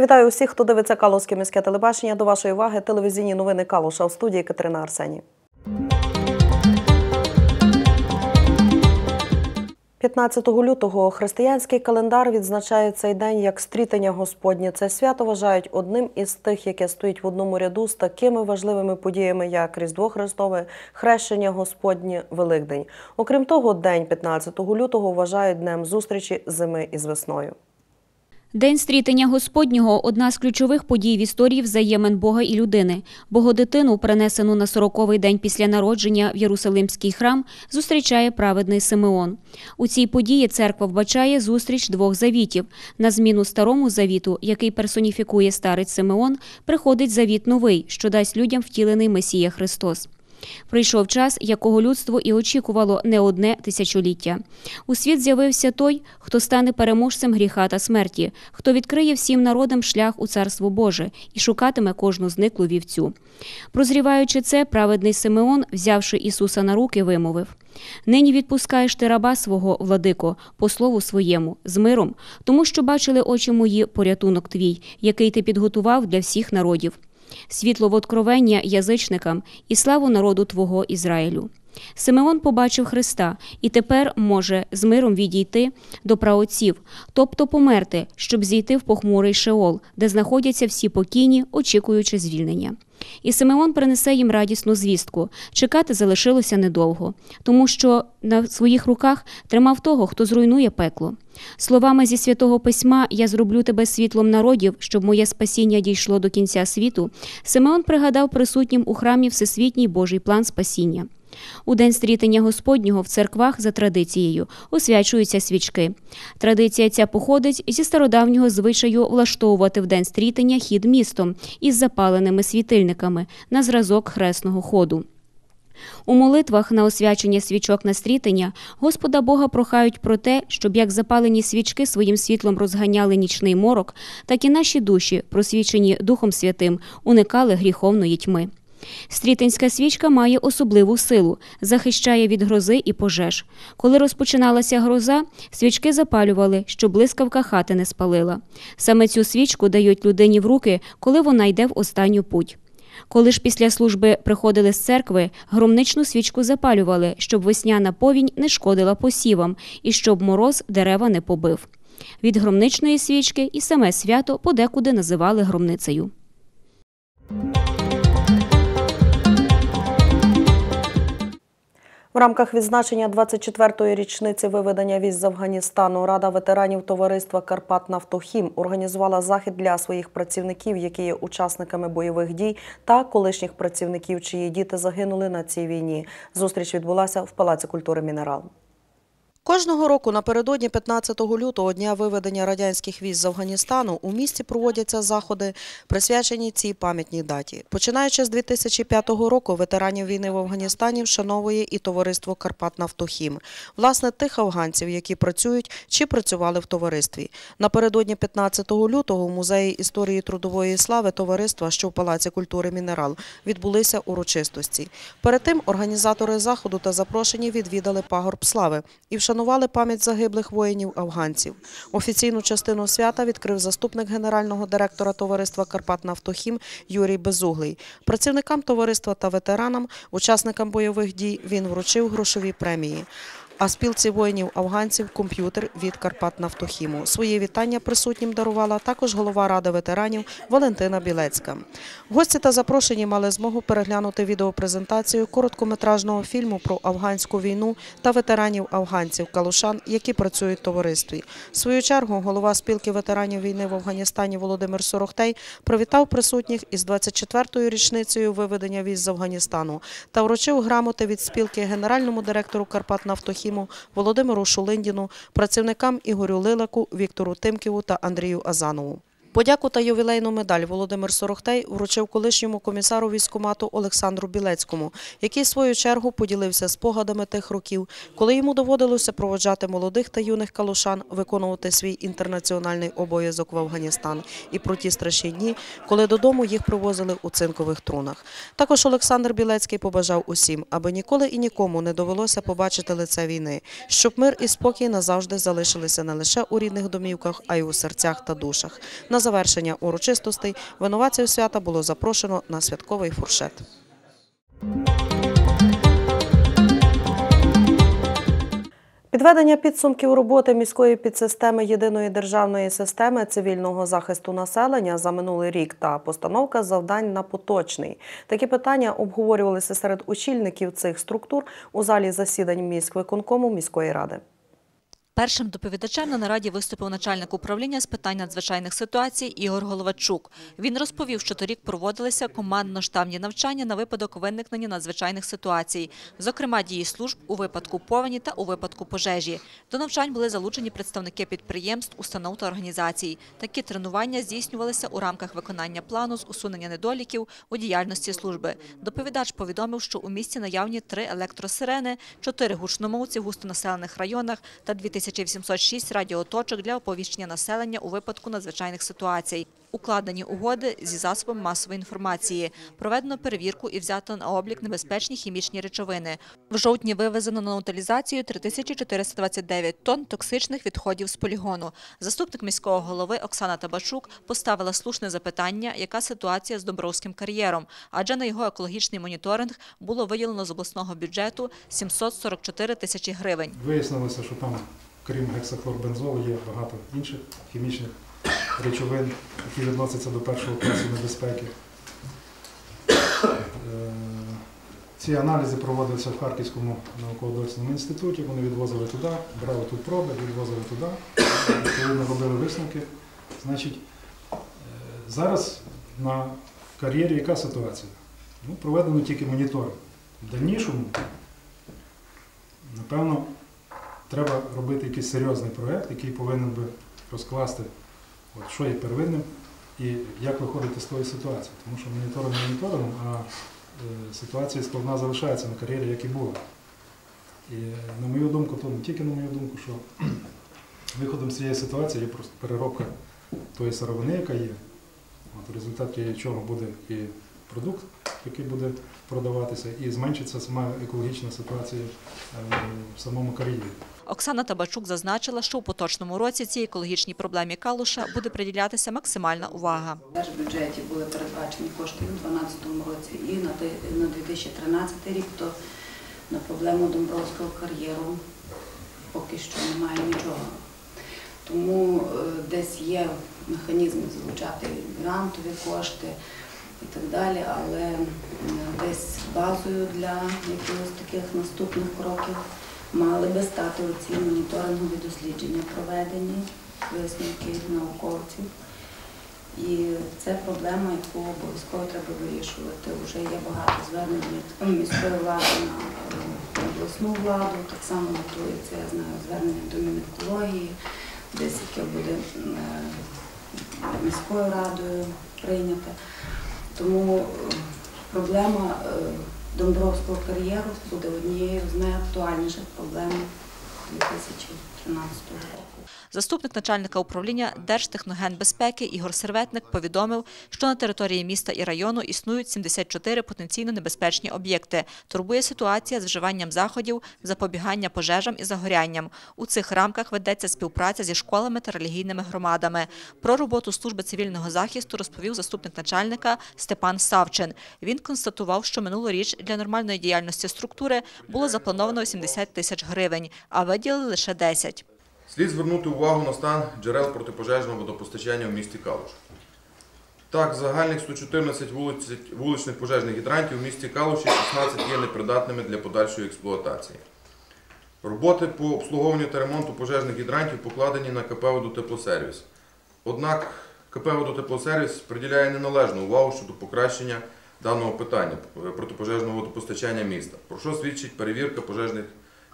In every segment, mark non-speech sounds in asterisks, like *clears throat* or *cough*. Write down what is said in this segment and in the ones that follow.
Вітаю усіх, хто дивиться Калузьке міське телебачення. До вашої уваги телевізійні новини Калуша у студії Катерина Арсені. 15 лютого християнський календар відзначає цей день як стрітення Господнє. Це свято вважають одним із тих, яке стоїть в одному ряду з такими важливими подіями, як Різдво Христове, Хрещення Господнє, Великдень. Окрім того, день 15 лютого вважають днем зустрічі зими із весною. День стрітення Господнього одна з ключових подій в історії взаємин Бога і людини. Богодитину, принесену на сороковий день після народження в Єрусалимський храм, зустрічає праведний Симеон. У цій події церква вбачає зустріч двох завітів. На зміну старому завіту, який персоніфікує старець Симеон, приходить завіт новий, що дасть людям втілений Месія Христос. Прийшов час, якого людство і очікувало не одне тисячоліття. У світ з'явився той, хто стане переможцем гріха та смерті, хто відкриє всім народам шлях у царство Боже і шукатиме кожну зниклу вівцю. Прозріваючи це, праведний Симеон, взявши Ісуса на руки, вимовив. Нині відпускаєш ти раба свого, владико, по слову своєму, з миром, тому що бачили очі мої порятунок твій, який ти підготував для всіх народів світло в откровення язичникам і славу народу Твого Ізраїлю. Симеон побачив Христа і тепер може з миром відійти до праотців, тобто померти, щоб зійти в похмурий Шеол, де знаходяться всі покійні, очікуючи звільнення. І Симеон принесе їм радісну звістку. Чекати залишилося недовго, тому що на своїх руках тримав того, хто зруйнує пекло. Словами зі святого письма Я зроблю тебе світлом народів, щоб моє спасіння дійшло до кінця світу. Симеон пригадав присутнім у храмі всесвітній Божий план спасіння. У день стрітення Господнього в церквах за традицією освячуються свічки. Традиція ця походить зі стародавнього звичаю влаштовувати в день стрітення хід містом із запаленими світильниками на зразок хресного ходу. У молитвах на освячення свічок на стрітення Господа Бога прохають про те, щоб як запалені свічки своїм світлом розганяли нічний морок, так і наші душі, просвічені Духом Святим, уникали гріховної тьми. Стрітинська свічка має особливу силу, захищає від грози і пожеж. Коли розпочиналася гроза, свічки запалювали, щоб блискавка хати не спалила. Саме цю свічку дають людині в руки, коли вона йде в останню путь. Коли ж після служби приходили з церкви, громничну свічку запалювали, щоб весняна повінь не шкодила посівам і щоб мороз дерева не побив. Від громничної свічки і саме свято подекуди називали громницею. В рамках відзначення 24-ї річниці виведення віз з Афганістану Рада ветеранів товариства Карпат Нафтохім організувала захід для своїх працівників, які є учасниками бойових дій, та колишніх працівників, чиї діти загинули на цій війні. Зустріч відбулася в Палаці культури Мінерал. Кожного року напередодні 15 лютого дня виведення радянських військ з Афганістану у місті проводяться заходи, присвячені цій пам'ятній даті. Починаючи з 2005 року, ветеранів війни в Афганістані вшановує і товариство Карпат Нафтохім, власне, тих афганців, які працюють чи працювали в товаристві. Напередодні 15 лютого в музеї історії трудової слави товариства, що в Палаці культури Мінерал, відбулися урочистості. Перед тим організатори заходу та запрошені відвідали пагорб слави і вшанували пам'ять загиблих воїнів афганців. Офіційну частину свята відкрив заступник генерального директора товариства «Карпатнафтохім» Юрій Безуглий. Працівникам товариства та ветеранам, учасникам бойових дій він вручив грошові премії а спілці воїнів афганців комп'ютер від Карпат Нафтохіму. Своє вітання присутнім дарувала також голова ради ветеранів Валентина Білецька. Гості та запрошені мали змогу переглянути відеопрезентацію короткометражного фільму про афганську війну та ветеранів афганців Калушан, які працюють в товаристві. В свою чергу голова спілки ветеранів війни в Афганістані Володимир Сорохтей привітав присутніх із 24-ю річницею виведення віз з Афганістану та вручив грамоти від спілки генеральному директору Карпат Нафтохім Володимиру Шулиндіну, працівникам Ігорю Лилаку, Віктору Тимківу та Андрію Азанову. Подяку та ювілейну медаль Володимир Сорохтей вручив колишньому комісару військомату Олександру Білецькому, який в свою чергу поділився спогадами тих років, коли йому доводилося проводжати молодих та юних калушан, виконувати свій інтернаціональний обов'язок в Афганістан і про ті страшні дні, коли додому їх привозили у цинкових трунах. Також Олександр Білецький побажав усім, аби ніколи і нікому не довелося побачити лице війни, щоб мир і спокій назавжди залишилися не лише у рідних домівках, а й у серцях та душах. Завершення урочистостей винуватців свята було запрошено на святковий фуршет. Підведення підсумків роботи міської підсистеми єдиної державної системи цивільного захисту населення за минулий рік та постановка завдань на поточний. Такі питання обговорювалися серед очільників цих структур у залі засідань міськвиконкому міської ради. Першим доповідачем на нараді виступив начальник управління з питань надзвичайних ситуацій Ігор Головачук. Він розповів, що торік проводилися командно-штабні навчання на випадок виникнення надзвичайних ситуацій, зокрема дії служб у випадку повені та у випадку пожежі. До навчань були залучені представники підприємств, установ та організацій. Такі тренування здійснювалися у рамках виконання плану з усунення недоліків у діяльності служби. Доповідач повідомив, що у місті наявні три електросирени, чотири гучномовці в густонаселених районах та 2806 радіоточок для оповіщення населення у випадку надзвичайних ситуацій. Укладені угоди зі засобами масової інформації. Проведено перевірку і взято на облік небезпечні хімічні речовини. В жовтні вивезено на утилізацію 3429 тонн токсичних відходів з полігону. Заступник міського голови Оксана Табачук поставила слушне запитання, яка ситуація з Домбровським кар'єром, адже на його екологічний моніторинг було виділено з обласного бюджету 744 тисячі гривень. Вияснилося, що там, крім гексахлорбензолу, є багато інших хімічних речовин, які відносяться до першого класу небезпеки. Е, Ці аналізи проводилися в Харківському науково-дослідному інституті, вони відвозили туди, брали тут проби, відвозили туди, відповідно робили висновки. Значить, е, зараз на кар'єрі яка ситуація? Ну, проведено тільки моніторинг. В дальнішому, напевно, треба робити якийсь серйозний проєкт, який повинен би розкласти, от, що є первинним і як виходити з тої ситуації. Тому що моніторинг моніторингом, а е, ситуація складна залишається на кар'єрі, як і була. І на мою думку, то не тільки на мою думку, що *clears throat* виходом з цієї ситуації є просто переробка тої сировини, яка є. От, в результаті чого буде і продукт, який буде продаватися, і зменшиться сама екологічна ситуація е, в самому кар'єрі. Оксана Табачук зазначила, що у поточному році цій екологічній проблемі Калуша буде приділятися максимальна увага. В держбюджеті були передбачені кошти у 2012 році, і на 2013 рік, то на проблему Домбровського кар'єру поки що немає нічого. Тому е, десь є механізми залучати грантові кошти і так далі, але десь базою для якихось таких наступних кроків мали би стати оці моніторингові дослідження проведені, висновки науковців. І це проблема, яку обов'язково треба вирішувати. Вже є багато звернень від міської влади на обласну владу. Так само готується, я знаю, звернення до Мінекології, десь яке буде міською радою прийняте. Тому е, проблема е, Домбровського кар'єру буде однією з найактуальніших проблем 2013 року. Заступник начальника управління Держтехногенбезпеки Ігор Серветник повідомив, що на території міста і району існують 74 потенційно небезпечні об'єкти. Турбує ситуація з вживанням заходів запобігання пожежам і загорянням. У цих рамках ведеться співпраця зі школами та релігійними громадами. Про роботу служби цивільного захисту розповів заступник начальника Степан Савчин. Він констатував, що минулоріч для нормальної діяльності структури було заплановано 80 тисяч гривень, а виділили лише 10. Слід звернути увагу на стан джерел протипожежного водопостачання в місті Калуш. Так, загальних 114 вулиць, вуличних пожежних гідрантів в місті Калуші 16 є непридатними для подальшої експлуатації. Роботи по обслуговуванню та ремонту пожежних гідрантів покладені на КП «Водотеплосервіс». Однак КП «Водотеплосервіс» приділяє неналежну увагу щодо покращення даного питання е, протипожежного водопостачання міста, про що свідчить перевірка пожежних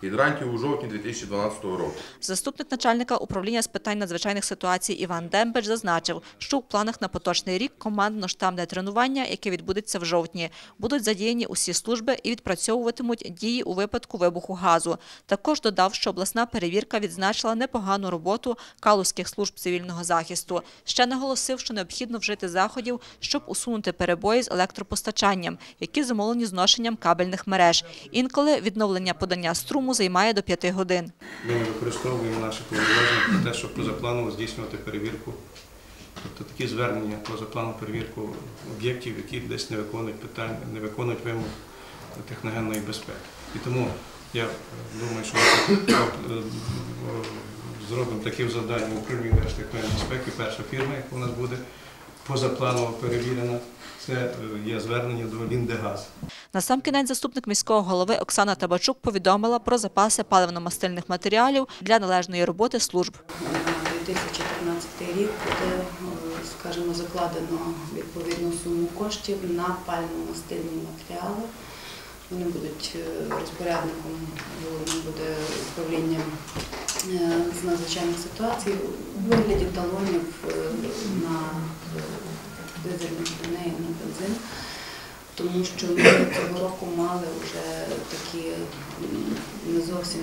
гідрантів у жовтні 2012 року. Заступник начальника управління з питань надзвичайних ситуацій Іван Дембеч зазначив, що у планах на поточний рік командно-штабне тренування, яке відбудеться в жовтні, будуть задіяні усі служби і відпрацьовуватимуть дії у випадку вибуху газу. Також додав, що обласна перевірка відзначила непогану роботу калузьких служб цивільного захисту. Ще наголосив, що необхідно вжити заходів, щоб усунути перебої з електропостачанням, які замовлені зношенням кабельних мереж. Інколи відновлення подання струму займає до 5 годин. Ми не використовуємо наші повноваження про те, щоб позапланово здійснювати перевірку Тобто такі звернення поза плану перевірку об'єктів, які десь не виконують питання, не виконують вимог техногенної безпеки. І тому я думаю, що ми е, зробимо таке завдання в управлінні Держтехногенної безпеки. Перша фірма, яка у нас буде позапланово перевірена, це е, є звернення до Ліндегаз. Насамкінець заступник міського голови Оксана Табачук повідомила про запаси паливно-мастильних матеріалів для належної роботи служб. На 2014 рік буде, е, скажімо, закладено відповідну суму коштів на пально-мастильні матеріали. Вони будуть е, розпорядником, головним буде управління е, з надзвичайних ситуацій у вигляді талонів е, на е, дизельні на бензин. Тому що ми цього року мали вже такі не зовсім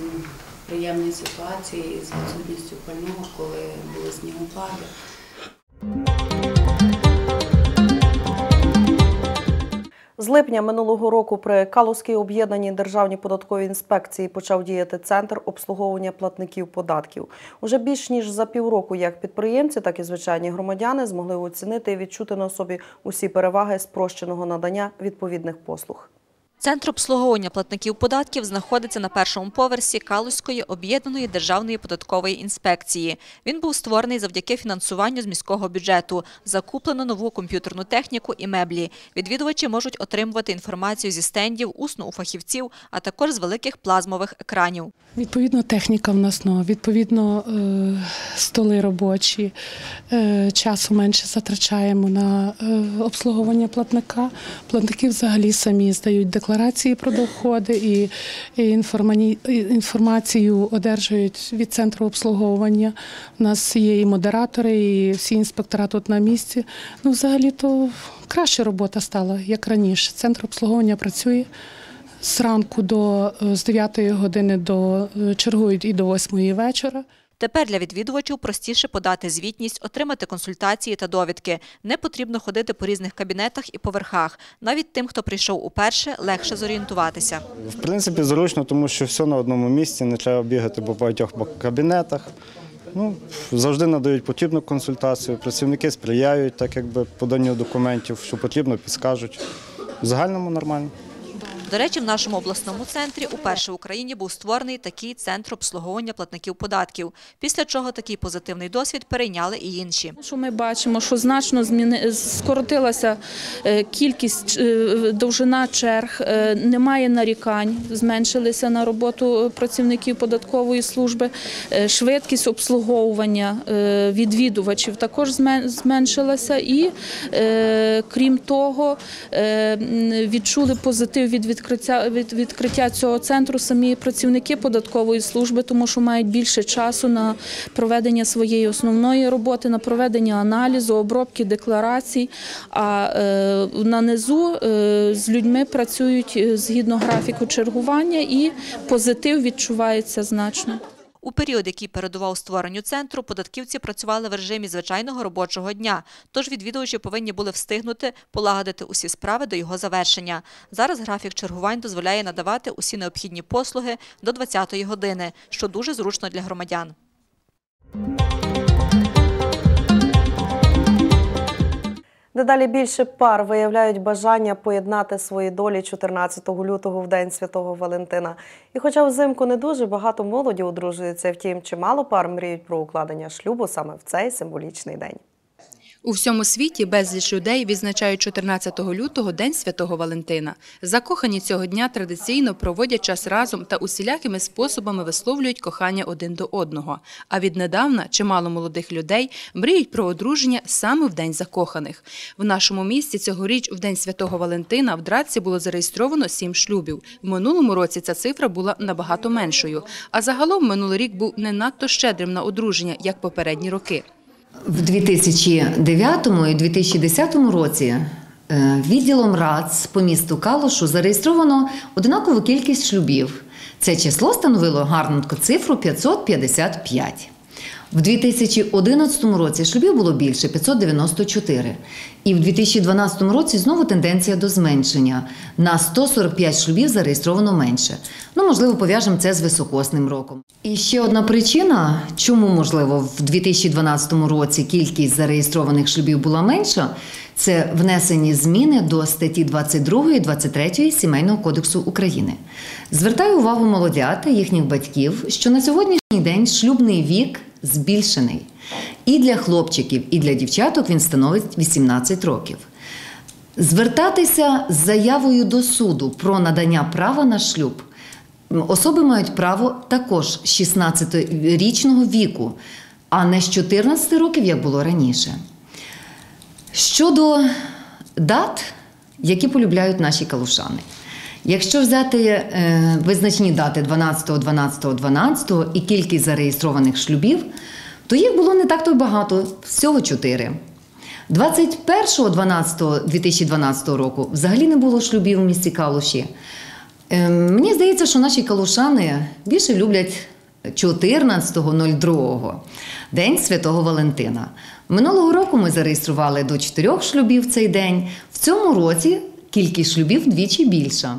приємні ситуації з відсутністю пального, коли були снігопади. З липня минулого року при Калузькій об'єднаній державній податковій інспекції почав діяти центр обслуговування платників податків. Уже більш ніж за півроку як підприємці, так і звичайні громадяни змогли оцінити і відчути на собі усі переваги спрощеного надання відповідних послуг. Центр обслуговування платників податків знаходиться на першому поверсі Калузької об'єднаної державної податкової інспекції. Він був створений завдяки фінансуванню з міського бюджету. Закуплено нову комп'ютерну техніку і меблі. Відвідувачі можуть отримувати інформацію зі стендів, усно у фахівців, а також з великих плазмових екранів. Відповідно, техніка в нас нова, відповідно, е, столи робочі, е, часу менше затрачаємо на е, обслуговування платника. Платники взагалі самі здають декларації про доходи і, інформацію одержують від центру обслуговування. У нас є і модератори, і всі інспектора тут на місці. Ну, взагалі, то краща робота стала, як раніше. Центр обслуговування працює з ранку до е, з 9 години до е, чергують і до 8 вечора. Тепер для відвідувачів простіше подати звітність, отримати консультації та довідки. Не потрібно ходити по різних кабінетах і поверхах. Навіть тим, хто прийшов уперше, легше зорієнтуватися. В принципі, зручно, тому що все на одному місці, не треба бігати по багатьох кабінетах. Ну, завжди надають потрібну консультацію, працівники сприяють, так якби поданню документів, що потрібно, підскажуть. В загальному нормально. До речі, в нашому обласному центрі уперше в Україні був створений такий центр обслуговування платників податків, після чого такий позитивний досвід перейняли і інші. Що ми бачимо, що значно зміни скоротилася е, кількість е, довжина черг, е, немає нарікань, зменшилися на роботу працівників податкової служби, швидкість обслуговування відвідувачів також зменшилася, і крім того, відчули позитив від відкриття від відкриття цього центру самі працівники податкової служби, тому що мають більше часу на проведення своєї основної роботи, на проведення аналізу, обробки декларацій. А е, на низу е, з людьми працюють е, згідно графіку чергування, і позитив відчувається значно. У період, який передував створенню центру, податківці працювали в режимі звичайного робочого дня, тож відвідувачі повинні були встигнути полагодити усі справи до його завершення. Зараз графік чергувань дозволяє надавати усі необхідні послуги до 20-ї години, що дуже зручно для громадян. Дедалі більше пар виявляють бажання поєднати свої долі 14 лютого в День Святого Валентина. І хоча взимку не дуже багато молоді одружується, втім, чимало пар мріють про укладення шлюбу саме в цей символічний день. У всьому світі безліч людей відзначають 14 лютого День Святого Валентина. Закохані цього дня традиційно проводять час разом та усілякими способами висловлюють кохання один до одного. А віднедавна чимало молодих людей мріють про одруження саме в День закоханих. В нашому місті цьогоріч в День Святого Валентина в Драці було зареєстровано сім шлюбів. В минулому році ця цифра була набагато меншою. А загалом минулий рік був не надто щедрим на одруження, як попередні роки. В 2009 і 2010 році е, відділом РАЦ по місту Калушу зареєстровано однакову кількість шлюбів. Це число становило гарну цифру 555. В 2011 році шлюбів було більше 594. І в 2012 році знову тенденція до зменшення. На 145 шлюбів зареєстровано менше. Ну, можливо, пов'яжемо це з високосним роком. І ще одна причина, чому, можливо, в 2012 році кількість зареєстрованих шлюбів була менша, це внесені зміни до статті 22 і 23 Сімейного кодексу України. Звертаю увагу молодят та їхніх батьків, що на сьогоднішній день шлюбний вік збільшений. І для хлопчиків, і для дівчаток він становить 18 років. Звертатися з заявою до суду про надання права на шлюб особи мають право також 16-річного віку, а не з 14 років, як було раніше. Щодо дат, які полюбляють наші калушани. Якщо взяти е, визначні дати 12, 12, 12 і кількість зареєстрованих шлюбів, то їх було не так то й багато, всього чотири. 21.12.2012 року взагалі не було шлюбів в місті Калуші. Е, Мені здається, що наші калушани більше люблять 14.02, День Святого Валентина. Минулого року ми зареєстрували до чотирьох шлюбів цей день. В цьому році кількість шлюбів вдвічі більша.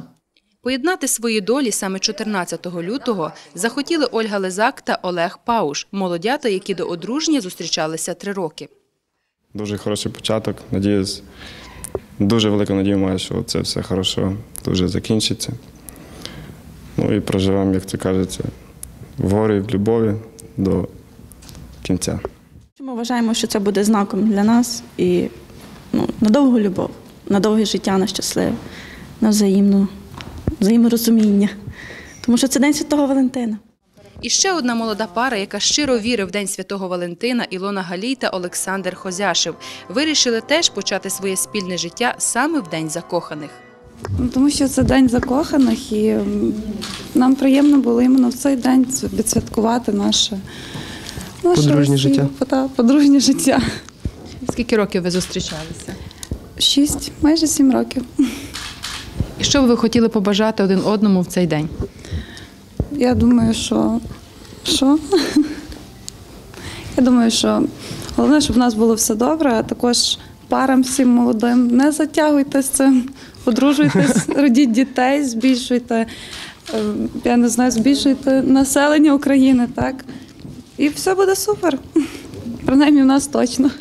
Поєднати свої долі саме 14 лютого захотіли Ольга Лизак та Олег Пауш, молодята, які до одруження зустрічалися три роки. Дуже хороший початок. Надіюсь, дуже велику надію маю, що це все хорошо дуже закінчиться. Ну і проживемо, як це кажеться, в горі, в любові до кінця. Ми вважаємо, що це буде знаком для нас і ну, на довгу любов, на довге життя, на щасливе, на взаємну, взаєморозуміння. Тому що це День Святого Валентина. І ще одна молода пара, яка щиро вірить в День Святого Валентина, Ілона Галій та Олександр Хозяшев, вирішили теж почати своє спільне життя саме в День закоханих. Ну, Тому що це день закоханих, і нам приємно було іменно в цей день відсвяткувати наше, наше Подружнє життя. Та, подружнє життя. Скільки років ви зустрічалися? Шість, майже сім років. І що б ви хотіли побажати один одному в цей день? Я думаю, що. Що? Я думаю, що головне, щоб в нас було все добре, а також парам всім молодим. Не затягуйте з цим, одружуйтесь, *laughs* родіть дітей, збільшуйте, е, я не знаю, збільшуйте населення України, так? І все буде супер. Принаймні в нас точно.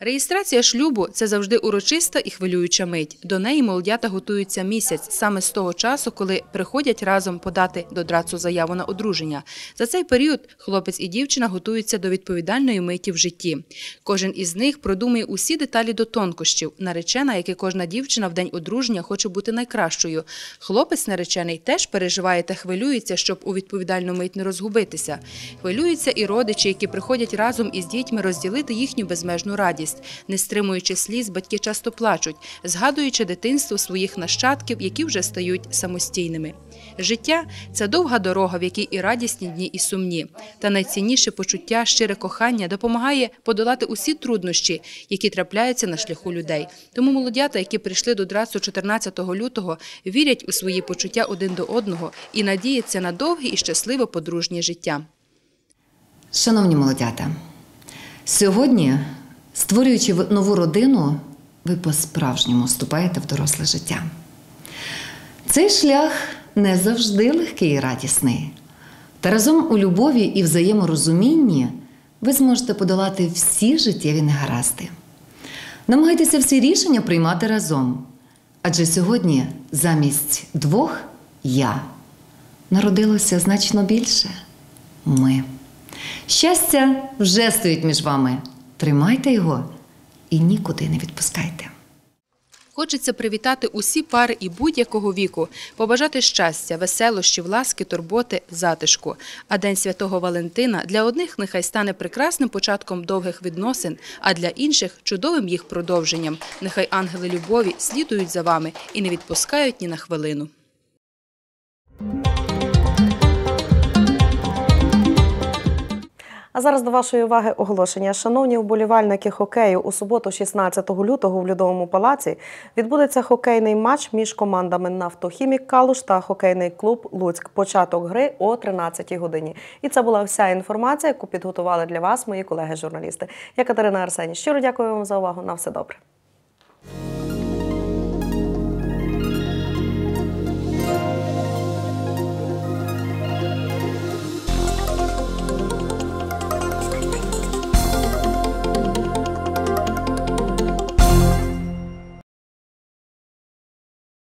Реєстрація шлюбу це завжди урочиста і хвилююча мить. До неї молодята готуються місяць, саме з того часу, коли приходять разом подати до драцу заяву на одруження. За цей період хлопець і дівчина готуються до відповідальної миті в житті. Кожен із них продумує усі деталі до тонкощів. Наречена, як і кожна дівчина в день одруження, хоче бути найкращою. Хлопець наречений теж переживає та хвилюється, щоб у відповідальну мить не розгубитися. Хвилюються і родичі, які приходять разом із дітьми розділити їхню безмежну радість. Не стримуючи сліз, батьки часто плачуть, згадуючи дитинство своїх нащадків, які вже стають самостійними. Життя це довга дорога, в якій і радісні дні, і сумні. Та найцінніше почуття, щире кохання допомагає подолати усі труднощі, які трапляються на шляху людей. Тому молодята, які прийшли до драцу 14 лютого, вірять у свої почуття один до одного і надіються на довге і щасливе подружнє життя. Шановні молодята, сьогодні, створюючи нову родину, ви по-справжньому вступаєте в доросле життя. Цей шлях не завжди легкий і радісний. Та разом у любові і взаєморозумінні ви зможете подолати всі життєві негаразди. Намагайтеся всі рішення приймати разом. Адже сьогодні замість двох я народилося значно більше ми. Щастя вже стоїть між вами. Тримайте його і нікуди не відпускайте. Хочеться привітати усі пари і будь-якого віку, побажати щастя, веселощів, ласки, турботи, затишку. А День Святого Валентина для одних нехай стане прекрасним початком довгих відносин, а для інших чудовим їх продовженням. Нехай ангели любові слідують за вами і не відпускають ні на хвилину. А зараз до вашої уваги оголошення. Шановні вболівальники хокею, у суботу, 16 лютого, в Льодовому палаці відбудеться хокейний матч між командами «Нафтохімік Калуш» та хокейний клуб Луцьк. Початок гри о 13 годині. І це була вся інформація, яку підготували для вас мої колеги-журналісти. Я Катерина Арсені. Щиро дякую вам за увагу. На все добре.